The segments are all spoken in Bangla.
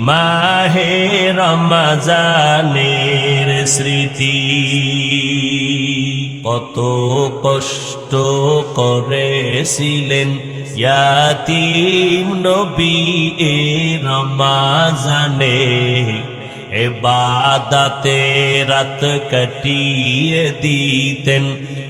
মাহে রমজানের স্মৃতি। কত কষ্ট করেছিলেন ইয়াতিম নবী এ রমাজানে। এবাদাতে রাত কাটিয়ে দিতেন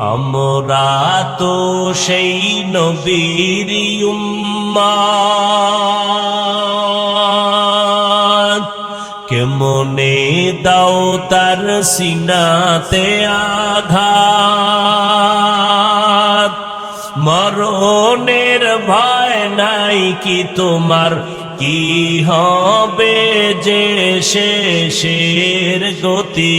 আমরা তো সেই নবীর কেমনে দাও তার সিনাতে আঘাত? মরণের ভয় নাই কি তোমার? কি হবে যে শেষের গতি?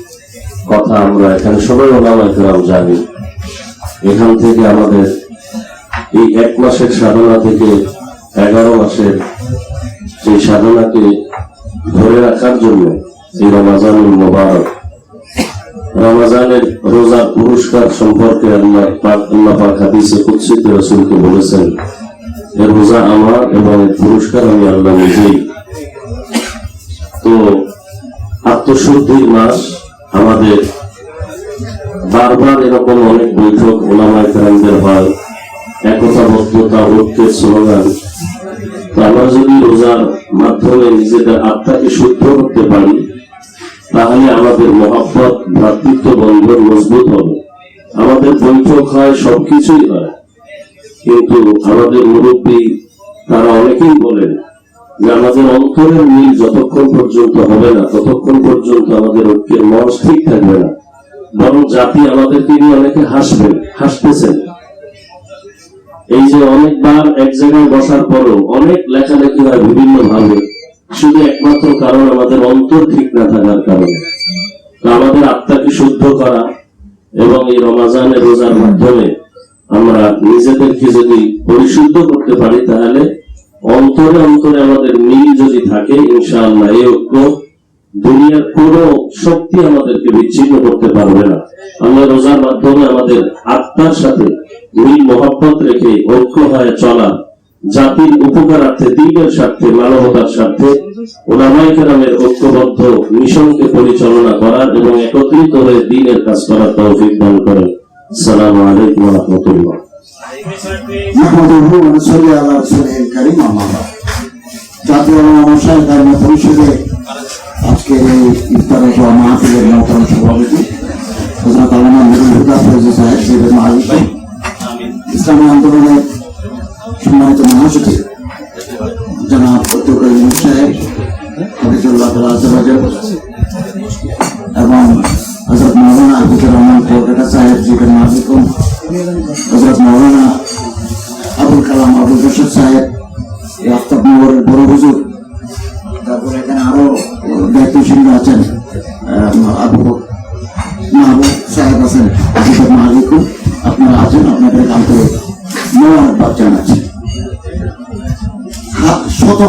কথা আমরা এখানে সবাই ওলামাইকরাম জানি। এখান থেকে আমাদের এই এক মাসের সাধনা থেকে এগারো মাসের সেই সাধনাকে ধরে রাখার জন্য এই রমাজানুল মোবারক, রমাজানের রোজার পুরস্কার সম্পর্কে আল্লাহ হাদিসে কুৎসিত রসুলকে বলেছেন, এ রোজা আমার এবং এর পুরস্কার আমি আল্লাহ নিজেই। তো আত্মশুদ্ধির মাস আমাদের বারবার এরকম অনেক বৈঠক ওলামায় কেরামদের হয়। একতাবদ্ধতা, ঐক্যের স্লোগান। আমরা যদি রোজার মাধ্যমে নিজেদের আত্মাকে শুদ্ধ করতে পারি, তাহলে আমাদের মহাব্বত, ভ্রাতৃত্ব, বন্ধন মজবুত হবে। আমাদের বৈঠক হয়, সবকিছুই হয়। কিন্তু আমাদের মুরব্বী, তারা অনেকেই বলেন আমাদের অন্তরের মিল যতক্ষণ পর্যন্ত হবে না, ততক্ষণ পর্যন্ত আমাদের ঐক্যের মন ঠিক থাকবে না। বরং জাতি আমাদেরকে নিয়ে অনেকে হাসবেন হাসতেছেন এই যে অনেকবার এক জায়গায় বসার পরও অনেক লেখালেখি হয় বিভিন্ন ভাবে শুধু একমাত্র কারণ আমাদের অন্তর ঠিক না থাকার কারণে। আমাদের আত্মাকে শুদ্ধ করা এবং এই রমাজানের রোজার মাধ্যমে আমরা নিজেদেরকে যদি পরিশুদ্ধ করতে পারি তাহলে অন্তরে অন্তরে আমাদের মিল যদি থাকে, ইনশাআল্লাহ এই ঐক্য দুনিয়ার কোন শক্তি আমাদেরকে বিচ্ছিন্ন করতে পারবে না। আমরা রোজার মাধ্যমে আমাদের আত্মার সাথে মিল, মহাব্বত রেখে ঐক্য হয়ে চলা, জাতির উপকারার্থে, দিনের স্বার্থে, মানবতার স্বার্থে ওলামাইকেরামের ঐক্যবদ্ধ মিশনকে পরিচালনা করার এবং একত্রিত হয়ে দিনের কাজ করার তৌফিক দান করেন। সালাম আলাইকুম রহমতুল্লাহ। نحمده ونصلي على رسوله الكريم أما بعد জাতীয় মশাই ধর্ম পরিষদে আজকে এই ইফতারের সভা মাহফিলের নৌতন সভাপতি হজরত আলমা নুরুল হুদা ফৈজি সাহেব শিবের মালিক ইসলামী আন্দোলনের সম্মানিত মহাসচিব জনাব ফতুর ইউনুস সাহেব হাফিজুল্লাহ আজবাজার এবং হজরত মৌলানা আবিদুর রহমান কলকাতা সাহেব শিবের মালিক হজরত মৌলানা আবুল কালাম আবুল রশিদ সাহেব আফতাব নগরের বড় হুজুর। তারপরে এখানে আরও দায়িত্বশীল আছেন আবু সাহেব আছেন আসসালামু আলাইকুম আপনারা আছেন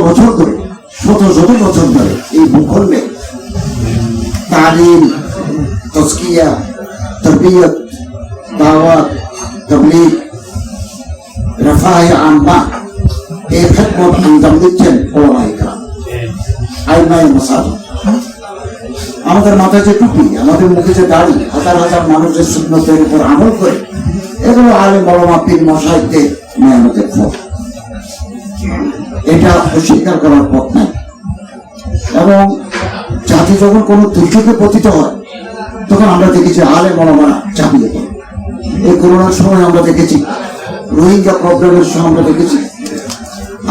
বছর ধরে, শত শত বছর ধরে এই ভূখণ্ডে তালিম তস্কিয়া তরবিয়ত, দাওয়াত আমাদের মাথায় যে টুপি, আমাদের মুখে যে দাড়ি, হাজার হাজার মানুষের সুন্নতের উপর আমল করে, এগুলো আলে মলমা পীর ফল। এটা অস্বীকার করার পথ নাই। এবং জাতি যখন কোনো দুর্যোগে পতিত হয়, তখন আমরা দেখি যে আলে মলমারা চাপিয়ে এই করোনার সময় আমরা দেখেছি, রোহিঙ্গা প্রবলেমের সময় আমরা দেখেছি,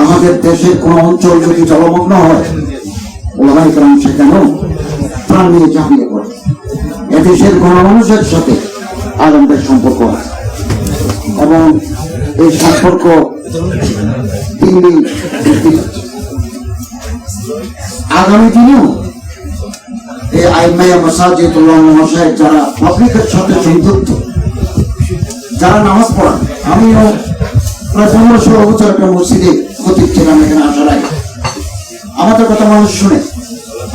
আমাদের দেশের কোন অঞ্চল যদি জলমগ্ন হয়, ওলামাই কারণ সেখানেও প্রাণ নিয়ে ঝাঁপিয়ে পড়ে এদেশের গণমানুষের সাথে আলমদের সম্পর্ক আছে এবং এই সম্পর্ক দিল্লি। আগামী দিনেও এই আইমাইয়া মসাজিদ মহাশয় যারা পাবলিকের সাথে সংযুক্ত যারা নামাজ পড়ান, আমিও প্রায় পনেরো ষোলো বছর একটা মসজিদে খতিব ছিলাম এখানে আসার আগে। আমাদের কথা মানুষ শুনে,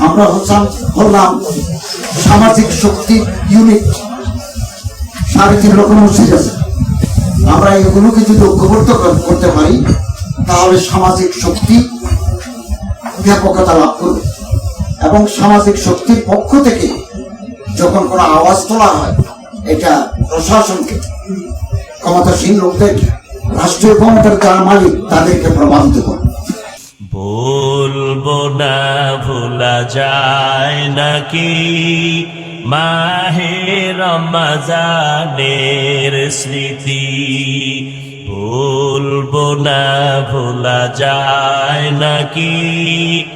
আমরা হচ্ছাম, হলাম সামাজিক শক্তি ইউনিট সাড়ে তিন রকম মসজিদ আছে। আমরা এগুলোকে যদি ঐক্যবদ্ধ করতে পারি, তাহলে সামাজিক শক্তি ব্যাপকতা লাভ করবে। এবং সামাজিক শক্তির পক্ষ থেকে যখন কোনো আওয়াজ তোলা হয়, এটা প্রশাসনকে ক্ষমতাসীন লোকদেরকে রাষ্ট্রীয় ক্ষমতার যারা মালিক, তাদেরকে প্রভাবিত করে বলব না ভোলা যায় নাকি? মাহে রমজানের স্মৃতি। বলব না ভোলা যায় নাকি?